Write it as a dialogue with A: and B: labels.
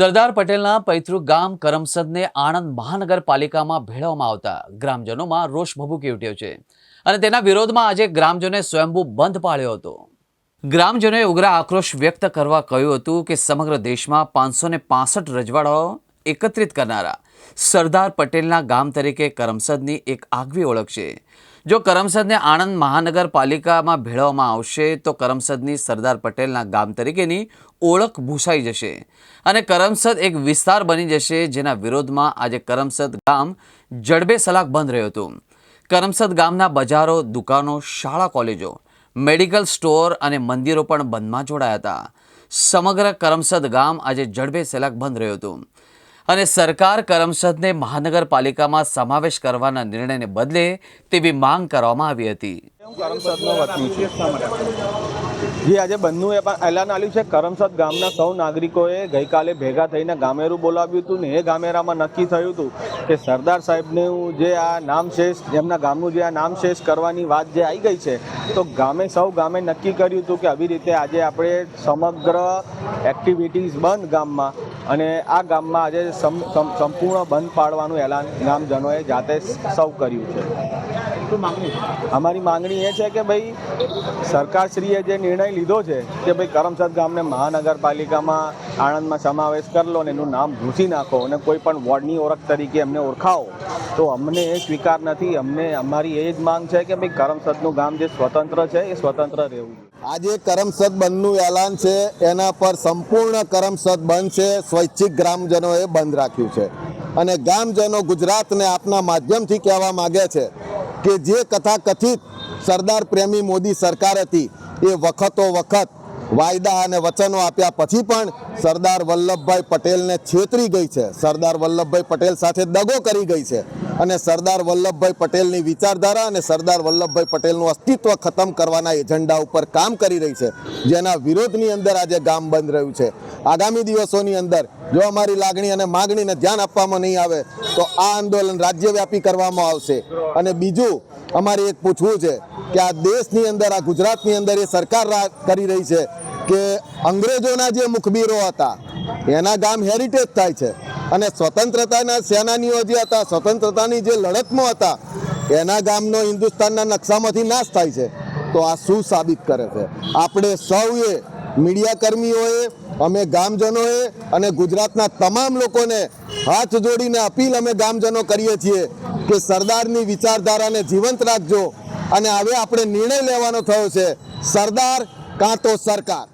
A: સરદાર પટેલના પૈતૃક ગામ કરમસદને આણંદ મહાનગરપાલિકામાં ભેળવવામાં આવતા ગ્રામજનોમાં રોષ ભભૂકી ઉઠ્યો છે અને તેના વિરોધમાં આજે ગ્રામજનોએ સ્વયંભૂ બંધ પાળ્યો હતો. ગ્રામજનોએ ઉગ્ર આક્રોશ વ્યક્ત કરવા કહ્યું હતું કે સમગ્ર દેશમાં પાંચસો ને પાસઠ રજવાડાઓ એકત્રિત કરનારા. સરદાર પટેલના ગામ તરીકે કરમસદની એક આગવી ઓળખ છે. જો કરમસદને આણંદ મહાનગરપાલિકામાં ભેળવવામાં આવશે, તો કરમસદની સરદાર પટેલના ગામ તરીકેની ઓળખ ભૂસાઈ જશે અને કરમસદ એક વિસ્તાર બની જશે, જેના વિરોધમાં આજે કરમસદ ગામ જડબે સલાક બંધ રહ્યું હતું. કરમસદ ગામના બજારો, દુકાનો, શાળા, કોલેજો, મેડિકલ સ્ટોર અને મંદિરો પણ બંધમાં જોડાયા હતા. સમગ્ર કરમસદ ગામ આજે જડબે સલાક બંધ રહ્યું હતું. અને સરકાર કરમસદને મહાનગરપાલિકામાં સમાવેશ કરવાના નિર્ણયને બદલે તેવી માંગ કરવામાં આવી હતી.
B: જે, આજે બંધનું એ પણ એલાન આલ્યું છે. કરમસદ ગામના સૌ નાગરિકોએ ગઈકાલે ભેગા થઈને ગામેરું બોલાવ્યું હતું ને એ ગામેરામાં નક્કી થયું હતું કે સરદાર સાહેબનું જે આ નામ શેષ, એમના ગામનું જે આ નામ શેષ કરવાની વાત જે આવી ગઈ છે, તો ગામે, સૌ ગામે નક્કી કર્યું હતું કે આવી રીતે આજે આપણે સમગ્ર એક્ટિવિટીઝ બંધ ગામમાં અને આ ગામમાં આજે સંપૂર્ણ બંધ પાડવાનું એલાન ગામજનોએ જાતે સૌ કર્યું છે. અમારી માંગણી એ છે કે ભાઈ સરકારશ્રીએ જે નિર્ણય લીધો છે કે ભાઈ કરમસદ ગામને મહાનગરપાલિકામાં આણંદમાં સમાવેશ કરી લો ને એનું નામ ભૂસી નાખો અને કોઈ પણ વોર્ડની ઓળખ તરીકે એમને ઓળખાવો તો અમને એ સ્વીકાર નથી. અમને અમારી એ જ માંગ છે કે ભાઈ કરમસદનું ગામ જે સ્વતંત્ર છે એ સ્વતંત્ર રહેવું
C: આજે કરમસદ બંધનું એલાન છે એના પર સંપૂર્ણ કરમસદ બંધ છે સ્વૈચ્છિક ગ્રામજનોએ બંધ રાખ્યું છે. અને ગામજનો ગુજરાતને આપના માધ્યમથી કહેવા માગે છે કે જે કથાકથિત સરદાર પ્રેમી મોદી સરકાર હતી, એ વખતો વખત વાયદા અને વચનો આપ્યા પછી પણ સરદાર વલ્લભભાઈ પટેલને છેતરી ગઈ છે. સરદાર વલ્લભભાઈ પટેલ સાથે દગો કરી ગઈ છે અને સરદાર વલ્લભભાઈ પટેલની વિચારધારા અને સરદાર વલ્લભભાઈ પટેલનું અસ્તિત્વ ખતમ કરવાના એજન્ડા ઉપર કામ કરી રહી છે. જેના વિરોધની અંદર આજે ગામ બંધ રહ્યું છે. આગામી દિવસોની અંદર જો અમારી લાગણી અને માગણીને ધ્યાન આપવામાં નહીં આવે તો આ આંદોલન રાજ્યવ્યાપી કરવામાં આવશે. અને બીજું, અમારે એક પૂછવું છે કે આ દેશની અંદર, આ ગુજરાતની અંદર એ સરકાર કરી રહી છે કે અંગ્રેજોના જે મુખબીરો હતા, એના ગામ હેરિટેજ થાય છે. અને સ્વતંત્રતાના સેનાનીઓ જે હતા, સ્વતંત્રતાની જે લડતમાં હતા, એના ગામનો હિન્દુસ્તાનના નકશામાંથી નાશ થાય છે. તો આ શું સાબિત કરે છે? આપણે સૌએ મીડિયા કર્મીઓએ અમે ગામજનોએ અને ગુજરાતના તમામ લોકોને હાથ જોડીને અપીલ અમે ગામજનો કરીએ છીએ કે સરદારની વિચારધારાને જીવંત રાખજો અને હવે આપણે નિર્ણય લેવાનો થયો છે, સરદાર કાં તો સરકાર?